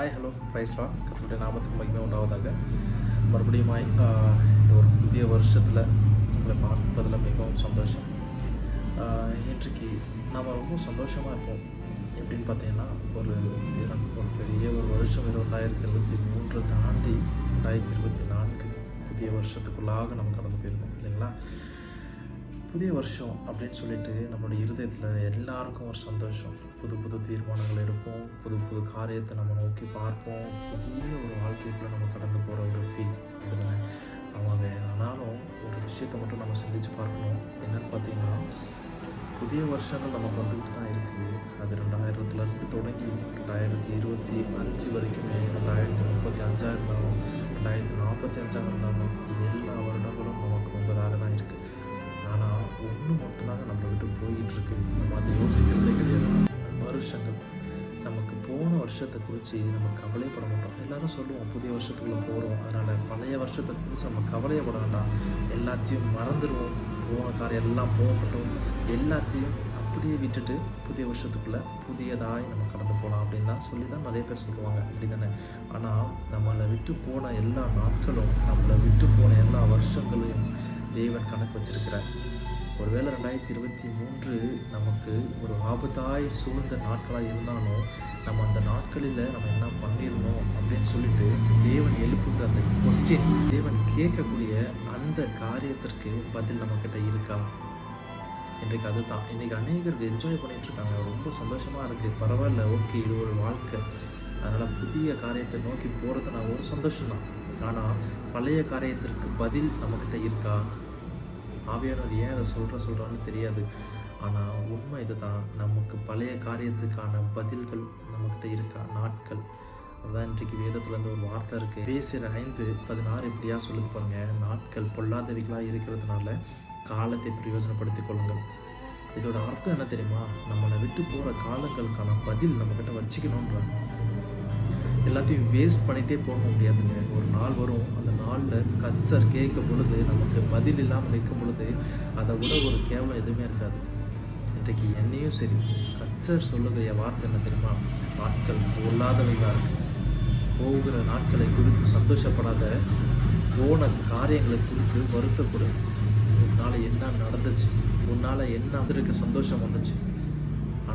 Hi hello பிரைஸ்லா கத்தருடைய நாமத்துக்கு மகிமை உண்டாவதாக. மறுபடியும் இந்த ஒரு புதிய வருஷத்தில் உங்களை பார்ப்பதில் மிகவும் சந்தோஷம். இன்றைக்கு நாம் ரொம்ப சந்தோஷமாக இருப்போம் எப்படின்னு பார்த்தீங்கன்னா ஒரு ஒரு பெரிய ஒரு வருஷம் இருபதாயிரத்தி இருபத்தி மூன்று தாண்டி ரெண்டாயிரத்தி இருபத்தி நான்கு புதிய வருஷத்துக்குள்ளாக நம்ம கடந்து போயிருக்கோம் இல்லைங்களா? புதிய வருஷம் அப்படின்னு சொல்லிட்டு நம்மளுடைய இருதயத்தில் எல்லாருக்கும் ஒரு சந்தோஷம். புது புது தீர்மானங்கள் எடுப்போம். புது புது காரியத்தை நம்ம நோக்கி பார்ப்போம். புதிய ஒரு வாழ்க்கைக்குள்ள நம்ம கடந்து போகிற ஒரு ஃபீல் அப்படிதானே? ஆமாங்க. ஆனாலும் ஒரு விஷயத்தை மட்டும் நம்ம சிந்திச்சு பார்க்கணும். என்னன்னு பார்த்தீங்கன்னா புதிய வருஷங்கள் நமக்கு வந்துக்கிட்டு தான் இருக்குது அது ரெண்டாயிரத்துலேருந்து தொடங்கி ரெண்டாயிரத்தி இருபத்தி அஞ்சு வரைக்குமே ரெண்டாயிரத்தி முப்பத்தி அஞ்சாக இருந்தாலும் ரெண்டாயிரத்தி நாற்பத்தி அஞ்சாக இருந்தாலும் எல்லா வருடங்களும் நமக்கு முன்பதாக தான் இருக்குது ஒன்று மட்டும்தாங்க நம்மளை விட்டு போயிட்டுருக்கு. நம்ம அதை யோசிக்கிறதே கிடையாது. வருஷங்கள். நமக்கு போன வருஷத்தை குறித்து நம்ம கவலைப்பட மாட்டோம். எல்லாரும் சொல்லுவோம் புதிய வருஷத்துக்குள்ளே போகிறோம் அதனால் பழைய வருஷத்தை குறித்து நம்ம கவலையப்பட வேண்டாம். எல்லாத்தையும் மறந்துடுவோம். போன காரியம் எல்லாம் போகட்டும். எல்லாத்தையும் அப்படியே விட்டுட்டு புதிய வருஷத்துக்குள்ளே புதியதாக நம்ம கடந்து போகலாம் அப்படின்னு தான் சொல்லி தான் நிறைய பேர் சொல்லுவாங்க. அப்படி தானே ஆனால் நம்மளை விட்டு போன எல்லா நாட்களும் நம்மளை விட்டு போன எல்லா வருஷங்களையும் தேவன் கணக்கு வச்சிருக்கிறார். ஒருவேளை ரெண்டாயிரத்தி இருபத்தி மூன்று நமக்கு ஒரு ஆபத்தாய் சூழ்ந்த நாட்களாக இருந்தாலும் நம்ம அந்த நாட்களில் நம்ம என்ன பண்ணிடணும் அப்படின்னு சொல்லிட்டு தேவன் எழுப்புகிற அந்த கொஸ்டின் தேவன் கேட்கக்கூடிய அந்த காரியத்திற்கு பதில் நம்மக்கிட்ட இருக்கா? இன்றைக்கு அதுதான். இன்றைக்கி அநேகர் என்ஜாய் பண்ணிகிட்ருக்காங்க ரொம்ப சந்தோஷமாக இருக்குது பரவாயில்ல ஓகே இது ஒரு வாழ்க்கை. அதனால் புதிய காரியத்தை நோக்கி போகிறது நான் ஒரு சந்தோஷம்தான். ஆனால் பழைய காரியத்திற்கு பதில் நம்மக்கிட்ட இருக்கா? ஆவியானவர் ஏன் அதை சொல்கிற சொல்கிறான்னு தெரியாது. ஆனால் உண்மை இதுதான். நமக்கு பழைய காரியத்துக்கான பதில்கள் நம்மக்கிட்ட இருக்கா? நாட்கள். அதான் இன்றைக்கு வேதத்தில் இருந்து ஒரு வார்த்தை இருக்குது பேசுகிற ஐந்து பதினாறு இப்படியா சொல்லுது பாருங்க. நாட்கள் பொல்லாதவைகளாக இருக்கிறதுனால காலத்தை பிரயோஜனப்படுத்திக் கொள்ளுங்கள். இதோட அர்த்தம் என்ன தெரியுமா? நம்மளை விட்டு போகிற காலங்களுக்கான பதில் நம்மக்கிட்ட வச்சுக்கணுன்றாங்க எல்லாத்தையும் வேஸ்ட் பண்ணிகிட்டே போக முடியாதுங்க. ஒரு நாள் வரும் அந்த நாளில் கச்சர் கேட்கும் பொழுது நமக்கு பதில் இல்லாமல் நிற்கும் பொழுது அதை விட ஒரு கேவலம் எதுவுமே இருக்காது. இன்றைக்கு என்னையும் சரி கச்சர் சொல்லுகிற வார்த்தை என்ன தெரியுமா? நாட்கள் பொல்லாதவைகளாக இருக்கு. போகிற நாட்களை குறித்து சந்தோஷப்படாத போன காரியங்களை குறித்து வருத்தப்படும் உன்னால் என்ன நடந்துச்சு? உன்னால் என்ன வந்திருக்க? சந்தோஷம் வந்துச்சு.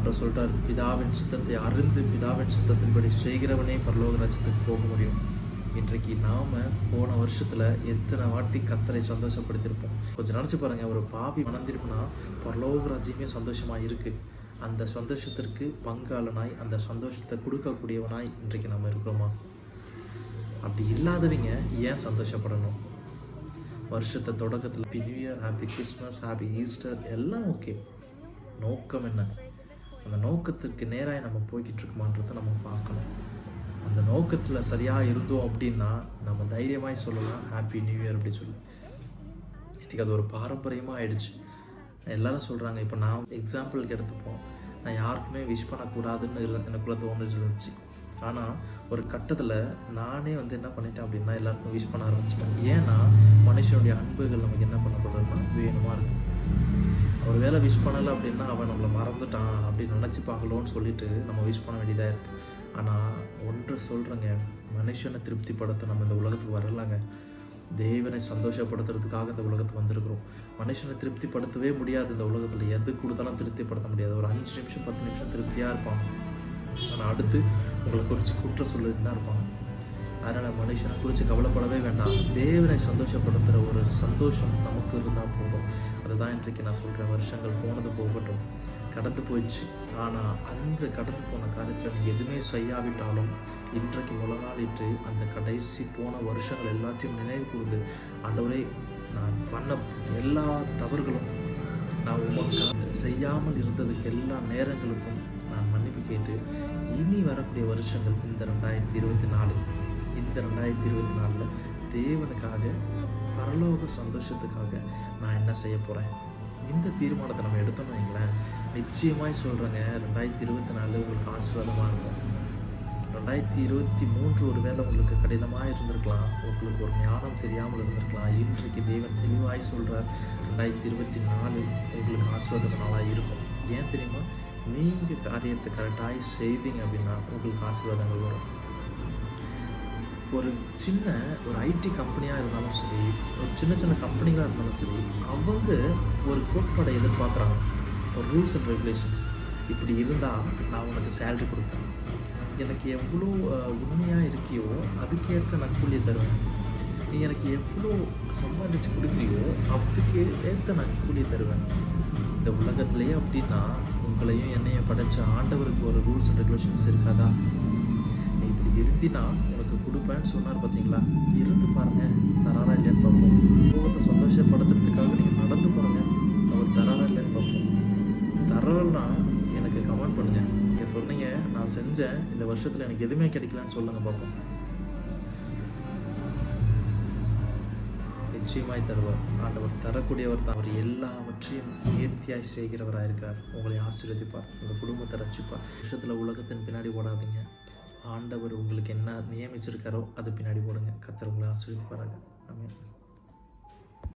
ஆண்டவர் சொல்லிட்டார் பிதாவின் சித்தத்தை அறிந்து பிதாவின் சித்தத்தின்படி செய்கிறவனே பரலோக ராஜ்யத்துக்கு போக முடியும். இன்றைக்கு நாம போன வருஷத்துல எத்தனை வாட்டி கத்தரை சந்தோஷப்படுத்தியிருப்போம். கொஞ்சம் நினச்சி பாருங்க ஒரு பாவி மணந்திருப்புனா பரலோக ராஜ்யமே சந்தோஷமா இருக்கு. அந்த சந்தோஷத்திற்கு பங்காளனாய் அந்த சந்தோஷத்தை கொடுக்கக்கூடியவனாய் இன்றைக்கு நம்ம இருக்கிறோமா? அப்படி இல்லாதவங்க ஏன் சந்தோஷப்படணும்? வருஷத்தை தொடக்கத்தில் new year happy Christmas happy Easter எல்லாம் ஓகே நோக்கம் என்ன? அந்த நோக்கத்திற்கு நேராக நம்ம போய்கிட்டு இருக்குமான்றதை நம்ம பார்க்கணும். அந்த நோக்கத்தில் சரியாக இருந்தோம் அப்படின்னா நம்ம தைரியமாக சொல்லலாம் ஹாப்பி நியூ இயர் அப்படி சொல்லி. இன்றைக்கி அது ஒரு பாரம்பரியமாக ஆயிடுச்சு. எல்லாரும் சொல்கிறாங்க இப்போ நான் எக்ஸாம்பிளுக்கு எடுத்துப்போம். நான் யாருக்குமே விஷ் பண்ணக்கூடாதுன்னு இரு எனக்குள்ளே தோணிட்டு இருந்துச்சு. ஆனால் ஒரு கட்டத்தில் நானே வந்து என்ன பண்ணிட்டேன் அப்படின்னா எல்லாருக்கும் விஷ் பண்ண ஆரம்பிச்சிட்டேன். ஏன்னா மனுஷனுடைய அன்புகள் நமக்கு என்ன பண்ணப்படுறதுன்னா வேணுமா இருக்குது ஒரு வேளை விஷ் பண்ணலை அப்படின்னா அவன் நம்மளை மறந்துட்டான் அப்படின்னு நினச்சிப்பாங்களோன்னு சொல்லிட்டு நம்ம விஷ் பண்ண வேண்டியதாக இருக்குது ஆனால் ஒன்று சொல்கிறேங்க மனுஷனை திருப்திப்படுத்த நம்ம இந்த உலகத்துக்கு வரலாங்க. தேவனை சந்தோஷப்படுத்துறதுக்காக இந்த உலகத்துக்கு வந்திருக்கிறோம். மனுஷனை திருப்திப்படுத்தவே முடியாது இந்த உலகத்தில். எது கொடுத்தாலும் திருப்திப்படுத்த முடியாது. ஒரு அஞ்சு நிமிஷம் பத்து நிமிஷம் திருப்தியாக இருப்பாங்க. ஆனால் அடுத்து உங்களை குறித்து குற்ற சொல்லிட்டு தான் இருப்பாங்க. அதனால் மனுஷனை குறித்து கவலைப்படவே வேண்டாம். தேவனை சந்தோஷப்படுத்துகிற ஒரு சந்தோஷம் நமக்கு இருந்தால் போதும். அதுதான் இன்றைக்கு நான் சொல்கிறேன் வருஷங்கள் போனது போகட்டும். கடந்து போயிடுச்சு. ஆனால் அந்த கடந்து போன காரியத்தில் எதுவுமே செய்யாவிட்டாலும் இன்றைக்கு முழங்காலிட்டு அந்த கடைசி போன வருஷங்கள் எல்லாத்தையும் நினைவு கூர்ந்து ஆண்டவரே நான் பண்ண எல்லா தவறுகளும் நான் உமக்காக செய்யாமல் இருந்ததுக்கு எல்லா நேரங்களுக்கும் நான் மன்னிப்பு கேட்டு இனி வரக்கூடிய வருஷங்கள் இந்த ரெண்டாயிரத்தி இருபத்தி நாலு. இந்த ரெண்டாயிரத்தி இருபத்தி நாலில் தேவனுக்காக பரலோக சந்தோஷத்துக்காக நான் என்ன செய்ய போகிறேன் இந்த தீர்மானத்தை நம்ம எடுத்தோம்னு வைங்களேன். நிச்சயமாய் சொல்கிறேங்க ரெண்டாயிரத்தி இருபத்தி நாலு உங்களுக்கு ஆசீர்வாதமாக இருக்கும். ரெண்டாயிரத்தி இருபத்தி மூன்று ஒரு வேளை உங்களுக்கு கடினமாக இருந்திருக்கலாம். உங்களுக்கு ஒரு ஞானம் தெரியாமல் இருந்திருக்கலாம். இன்றைக்கு தெய்வன் தெளிவாய் சொல்கிறார் ரெண்டாயிரத்தி இருபத்தி நாலு உங்களுக்கு ஆசீர்வாத நாளாக இருக்கும். ஏன் தெரியுமா? நீங்கள் காரியத்தை கரெக்டாக செய்தீங்க அப்படின்னா உங்களுக்கு ஆசீர்வாதங்கள் வரும். ஒரு சின்ன ஒரு ஐடி கம்பெனியாக இருந்தாலும் சரி ஒரு சின்ன சின்ன கம்பெனிகளாக இருந்தாலும் சரி அவங்க ஒரு கோட்பாடை எதிர்பார்க்குறாங்க. ஒரு ரூல்ஸ் அண்ட் ரெகுலேஷன்ஸ் இப்படி இருந்தால் நான் உனக்கு சேல்ரி கொடுப்பேன். எனக்கு எவ்வளோ உண்மையாக இருக்கியோ அதுக்கேற்ற நான் கூலியை தருவேன். நீ எனக்கு எவ்வளோ சம்பாதிச்சு கொடுக்குறியோ அதுக்கு ஏற்ற நான் கூலியை தருவேன். இந்த உலகத்துலேயே அப்படின்னா உங்களையும் என்னையும் படைச்ச ஆண்டவருக்கு ஒரு ரூல்ஸ் அண்ட் ரெகுலேஷன்ஸ் இருக்காதா? நீ இப்படி இருந்தினா கொடுப்பேன்னு சொன்னார் பார்த்தீங்களா இருந்து பாருங்கள் தராரா இல்லையான்னு பார்ப்போம். முகத்தை சந்தோஷப்படுத்துறதுக்காக நீங்கள் நடந்து பாருங்க அவர் தராரா இல்லையான்னு பார்ப்போம். தரலன்னா எனக்கு கமெண்ட் பண்ணுங்கள் நீங்கள் சொன்னீங்க நான் செஞ்சேன் இந்த வருஷத்தில் எனக்கு எதுவுமே கிடைக்கலன்னு சொல்லுங்கள் பார்ப்போம். நிச்சயமாய் தருவார். ஆண்டவர் தரக்கூடியவர் தான். அவர் எல்லாவற்றையும் நேர்த்தியாய் செய்கிறவராக இருக்கார் உங்களை ஆசீர்வதிப்பார். உங்கள் குடும்பத்தை ரசிப்பார் விஷயத்தில் உலகத்தின் பின்னாடி ஓடாதீங்க. ஆண்டவர் உங்களுக்கு என்ன நியமிச்சிருக்காரோ அது பின்னாடி போடுங்க. கத்தர் உங்களை ஆசீர்வதிப்பாராங்க ஆமென்.